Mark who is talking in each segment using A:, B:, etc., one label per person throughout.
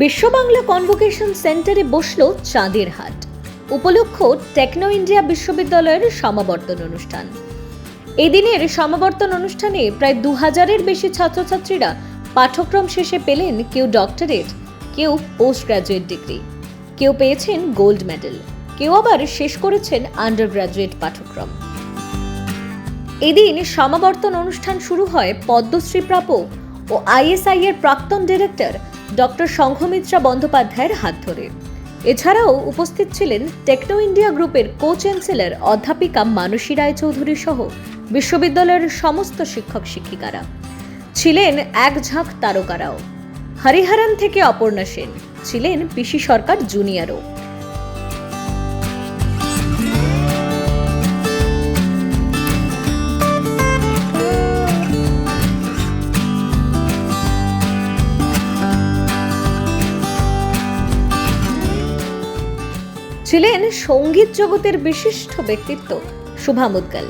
A: বিশ্ব বাংলা কনভোকেশন সেন্টারে বসল চাঁদের হাট উপলক্ষ টেকনো ইন্ডিয়া বিশ্ববিদ্যালয়ের সমাবর্তন অনুষ্ঠান। এদিনের সমাবর্তন অনুষ্ঠানে প্রায় দু হাজারের বেশি ছাত্রছাত্রীরা পাঠ্যক্রম শেষে পেলেন কেউ ডক্টরেট কেউ পোস্ট গ্রাজুয়েট ডিগ্রি কেউ পেয়েছেন গোল্ড মেডেল কেউ আবার শেষ করেছেন আন্ডার গ্রাজুয়েট পাঠ্যক্রম। এদিন সমাবর্তন অনুষ্ঠান শুরু হয় পদ্মশ্রী প্রাপক ও আইএসআই এর প্রাক্তন ডিরেক্টর ডক্টর সংঘমিত্রা বন্দ্যোপাধ্যায়ের হাত ধরে। এছাড়াও উপস্থিত ছিলেন টেকনো ইন্ডিয়া গ্রুপের কো চ্যান্সেলর অধ্যাপিকা মানসী রায়চৌধুরী সহ বিশ্ববিদ্যালয়ের সমস্ত শিক্ষক শিক্ষিকারা। ছিলেন এক ঝাঁক তারকারাও। হরিহরন থেকে অপর্ণা সেন। ছিলেন পিসি সরকার জুনিয়রও। ছিলেন সংগীত জগতের বিশিষ্ট ব্যক্তিত্ব শুভা মুদ্গল।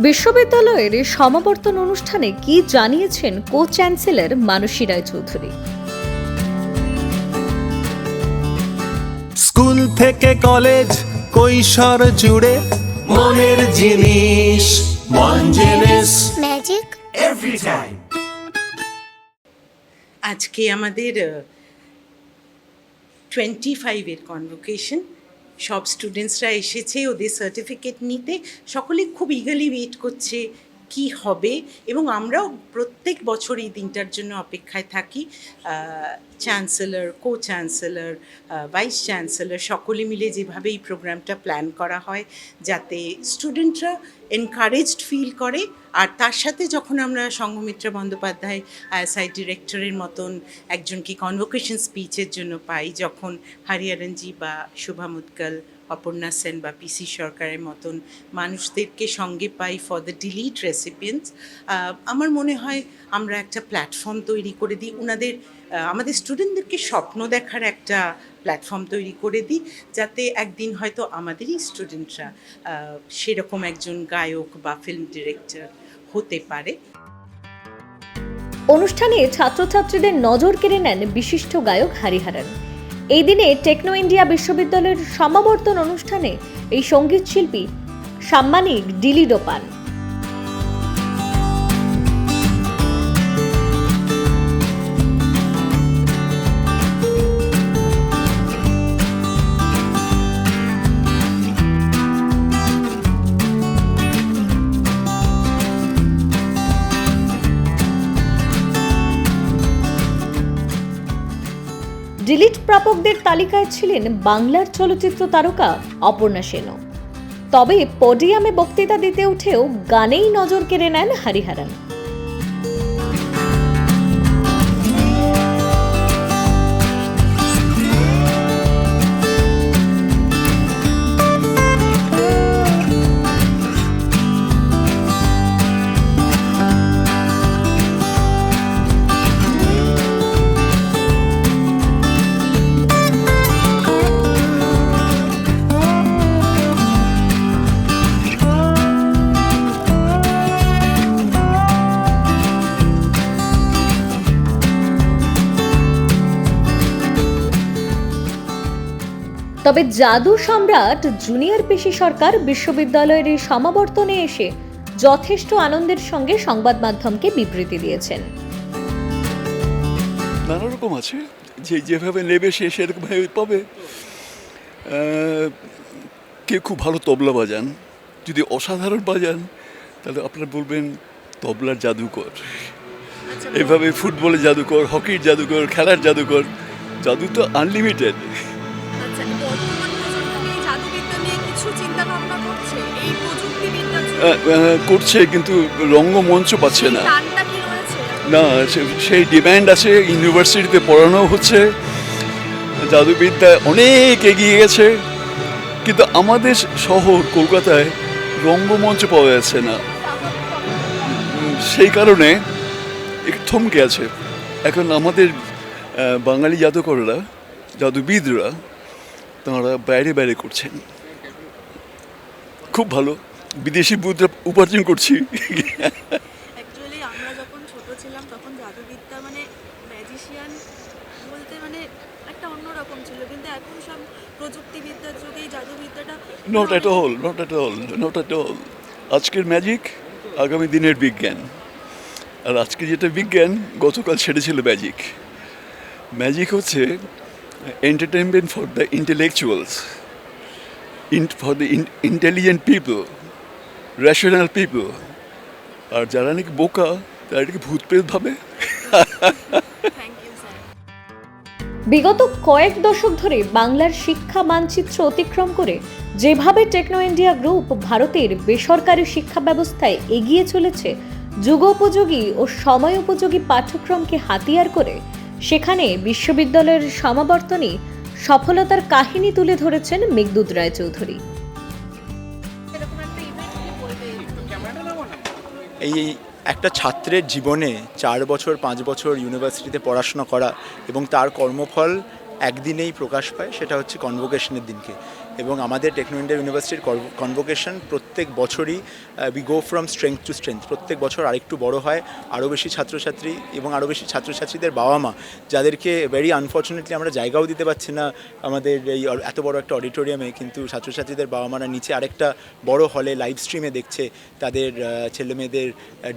A: বিশ্ববিদ্যালয়ের সমাবর্তন অনুষ্ঠানে কি জানিয়েছেন co chancellor Manasi Raychaudhuri?
B: School থেকে কলেজ কৈশোর জুড়ে মনের জিনিস মন জিনিস।
C: ম্যাজিক
B: এভরি টাইম
D: আজকে আমাদের টোয়েন্টি ফাইভের কনভোকেশন সব স্টুডেন্টসরা এসেছে ওদের সার্টিফিকেট নিতে। সকলে খুব ইগালি ওয়েট করছে। কি হবে? এবং আমরাও প্রত্যেক বছর এই দিনটার জন্য অপেক্ষায় থাকি। Chancellor co chancellor vice chancellor সকলে মিলে যেভাবে এই প্রোগ্রামটা প্ল্যান করা হয়, যাতে স্টুডেন্টরা এনকারেজড ফিল করে। আর তার সাথে যখন আমরা সঙ্গমিত্রা বন্দ্যোপাধ্যায় আইএসআই ডিরেক্টরের মতন একজনকে কনভোকেশন স্পিচের জন্য পাই, যখন হরিহরনজি বা শুভা মুদগল অপর্ণা সেন বা পিসি সরকারের মতন মানুষদেরকে সঙ্গে পাই ফর দ্য ডিলিট রেসিপিয়েন্টস আমার মনে হয় আমরা একটা প্ল্যাটফর্ম তৈরি করে দিই। ওনাদের আমাদের স্টুডেন্টদেরকে স্বপ্ন দেখার একটা প্ল্যাটফর্ম তৈরি করে দিই, যাতে একদিন হয়তো আমাদেরই স্টুডেন্টরা সেরকম একজন গায়ক বা ফিল্ম ডিরেক্টর হতে পারে।
A: অনুষ্ঠানে ছাত্রছাত্রীদের নজর কেড়ে নেন বিশিষ্ট গায়ক হারিহারান। এই দিনে টেকনো ইন্ডিয়া বিশ্ববিদ্যালয়ের সমাবর্তন অনুষ্ঠানে এই সংগীত শিল্পী সাম্মানিক ডিলিডো পান ডিলিট প্রাপকদের তালিকায় ছিলেন বাংলার চলচ্চিত্র তারকা অপর্ণা সেনও। তবে পডিয়ামে বক্তৃতা দিতে উঠেও গানেই নজর কেড়ে নেন হারিহারান। তবে জাদু সম্রাট জুনিয়র পিসি সরকার বিশ্ববিদ্যালয়ের এই সমাবর্তনে এসে যথেষ্ট আনন্দের সঙ্গে সংবাদ মাধ্যমকে বিবৃতি দিয়েছেন।
E: নানা রকম আছে। যে যেভাবে নেবে সে সেরকমভাবে পাবে। কেউ খুব ভালো তবলা বাজান। যদি অসাধারণ বাজান তাহলে আপনারা বলবেন তবলার জাদুকর। এভাবে ফুটবলের জাদুকর হকির জাদুকর খেলার জাদুকর জাদু তো আনলিমিটেড
F: করছে
E: কিন্তু রঙ্গমঞ্চ পাচ্ছে না। না সেই ডিম্যান্ড আছে ইউনিভার্সিটিতে পড়ানো হচ্ছে। জাদুবিদ্যা অনেক এগিয়ে গেছে কিন্তু আমাদের শহর কলকাতায় রঙ্গমঞ্চ পাওয়া যাচ্ছে না। সেই কারণে একটু থমকে আছে। এখন আমাদের বাঙালি জাদুকররা জাদুবিদরা তাঁরা বাইরে বাইরে করছেন। খুব ভালো। বিদেশি মুদ্রা উপার্জন করছি।
F: অ্যাকচুয়ালি আমরা যখন ছোট ছিলাম তখন জাদুবিদ্যা মানে ম্যাজিশিয়ান বলতে মানে একটা অন্যরকম ছিল। কিন্তু এখন সব প্রযুক্তিবিদ্যার যুগে জাদুবিদ্যাটা
E: not at all not at all not at all আজকের ম্যাজিক আগামী দিনের বিজ্ঞান। আর আজকে যেটা বিজ্ঞান গতকাল সেটা ছিল ম্যাজিক ম্যাজিক হচ্ছে entertainment for the intellectuals for the intelligent people rational people আর যারা নাকি বোকা, তারা নাকি ভূত প্রেত ভাবে
A: বিগত কয়েক দশক ধরে বাংলার শিক্ষা মানচিত্র অতিক্রম করে যেভাবে টেকনো ইন্ডিয়া গ্রুপ ভারতের বেসরকারি শিক্ষা ব্যবস্থায় এগিয়ে চলেছে, যুগোপযোগী ও সময় উপযোগী পাঠ্যক্রমকে হাতিয়ার করে, সেখানে বিশ্ববিদ্যালয়ের সমাবর্তনে সফলতার কাহিনী তুলে ধরেছেন মেঘদূত রায়চৌধুরী।
C: এই একটা ছাত্রের জীবনে চার বছর, পাঁচ বছর ইউনিভার্সিটিতে পড়াশোনা করা এবং তার কর্মফল একদিনেই প্রকাশ পায়, সেটা হচ্ছে কনভোকেশনের দিনকে। এবং আমাদের টেকনো ইন্ডিয়া ইউনিভার্সিটির কনভোকেশন প্রত্যেক বছরই we go from strength to strength প্রত্যেক বছর আরেকটু বড় হয় আরও বেশি ছাত্রছাত্রী এবং আরও বেশি ছাত্রছাত্রীদের বাবা মা যাদেরকে ভেরি আনফর্চুনেটলি আমরা জায়গাও দিতে পারছি না আমাদের এই এত বড় একটা অডিটোরিয়ামে কিন্তু ছাত্রছাত্রীদের বাবা মারা নিচে আরেকটা বড় হলে লাইভ স্ট্রিমে দেখছে তাদের আহ, ছেলে মেয়েদের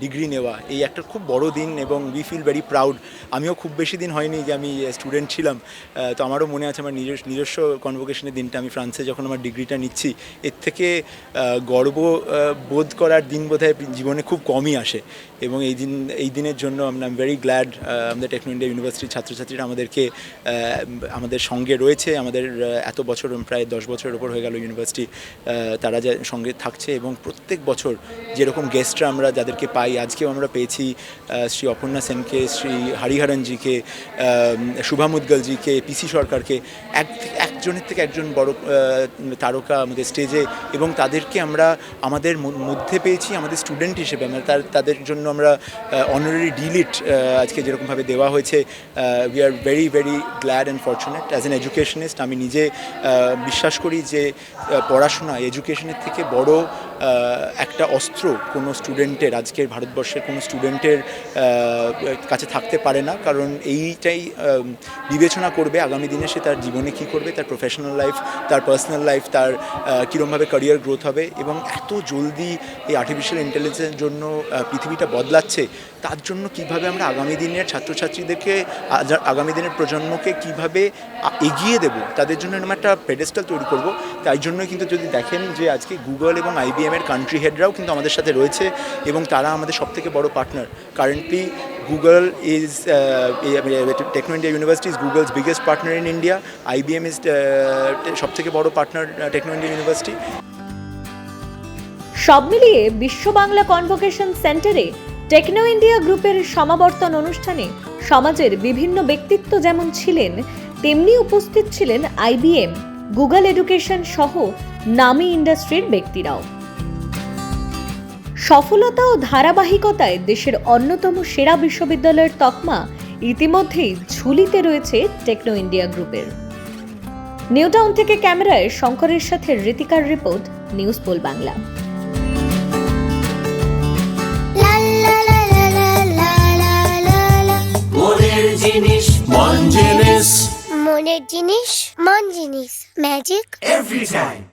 C: ডিগ্রি নেওয়া। এই একটা খুব বড় দিন এবং উই ফিল ভেরি প্রাউড আমিও খুব বেশি দিন হয়নি যে আমি স্টুডেন্ট ছিলাম। তো আমারও মনে আছে আমার নিজস্ব নিজস্ব কনভোকেশনের দিনটা আমি ফ্রান্সে আমার ডিগ্রিটা নিচ্ছি, এর থেকে গর্ব বোধ করার দিন বোধহয় জীবনে খুব কমই আসে। এবং এই দিন, এই দিনের জন্য আমরা আম ভেরি গ্ল্যাড আমাদের টেকনো ইন্ডিয়া ইউনিভার্সিটির ছাত্রছাত্রীরা আমাদেরকে আমাদের সঙ্গে রয়েছে। আমাদের এত বছর, প্রায় দশ বছরের ওপর হয়ে গেল ইউনিভার্সিটি তারা যা সঙ্গে থাকছে এবং প্রত্যেক বছর যেরকম গেস্টরা আমরা যাদেরকে পাই, আজকেও আমরা পেয়েছি শ্রী অপর্ণা সেনকে, শ্রী হরিহরনজিকে শুভা মুদগলজিকে পিসি সরকারকে। এক থেকে- একজনের থেকে একজন বড় তারকা আমাদের স্টেজে এবং তাদেরকে আমরা, আমাদের মধ্যে পেয়েছি আমাদের স্টুডেন্ট হিসেবে। আমরা তাদের জন্য আমরা অনারারি ডিলিট আজকে যেরকমভাবে দেওয়া হয়েছে we are very very glad and fortunate as an educationist আমি নিজে বিশ্বাস করি যে পড়াশোনা এডুকেশনের থেকে বড় একটা অস্ত্র কোনো স্টুডেন্টের আজকের ভারতবর্ষের কোনো স্টুডেন্টের কাছে থাকতে পারে না। কারণ এইটাই বিবেচনা করবে আগামী দিনে সে তার জীবনে কী করবে, তার প্রফেশনাল লাইফ তার পার্সোনাল লাইফ তার কীরমভাবে ক্যারিয়ার গ্রোথ হবে। এবং এত জলদি এই আর্টিফিশিয়াল ইন্টেলিজেন্সের জন্য পৃথিবীটা বদলাচ্ছে তার জন্য কীভাবে আমরা আগামী দিনের ছাত্রছাত্রীদেরকে আগামী দিনের প্রজন্মকে কীভাবে এগিয়ে দেব, তাদের জন্য এরকম একটা পেডেস্টাল তৈরি করব। তাই জন্য কিন্তু যদি দেখেন যে আজকে গুগল এবং আইবিএম এর কান্ট্রি হেডরাও কিন্তু আমাদের সাথে রয়েছে এবং তারা আমাদের সবথেকে বড় partner currently Google is Techno India university is Google's biggest partner in India IBM is সবথেকে বড় পার্টনার টেকনো ইন্ডিয়া ইউনিভার্সিটি
A: সব মিলিয়ে বিশ্ব বাংলা কনভোকেশন সেন্টারে টেকনো ইন্ডিয়া গ্রুপের সমাবর্তন অনুষ্ঠানে সমাজের বিভিন্ন ব্যক্তিত্ব যেমন ছিলেন, তেমনি উপস্থিত ছিলেন আইবিএম, গুগল এডুকেশন সহ নামী ইন্ডাস্ট্রির ব্যক্তিরাও। সফলতা ও ধারাবাহিকতায় দেশের অন্যতম সেরা বিশ্ববিদ্যালয়ের তকমা ইতিমধ্যেই ঝুলিতে রয়েছে টেকনো ইন্ডিয়া গ্রুপের। নিউটাউন থেকে ক্যামেরায় শঙ্করের সাথে ঋতিকার রিপোর্ট, নিউজ পোল বাংলা।
G: মনের জিনিস মন জিনিস ম্যাজিক
B: এভরি টাইম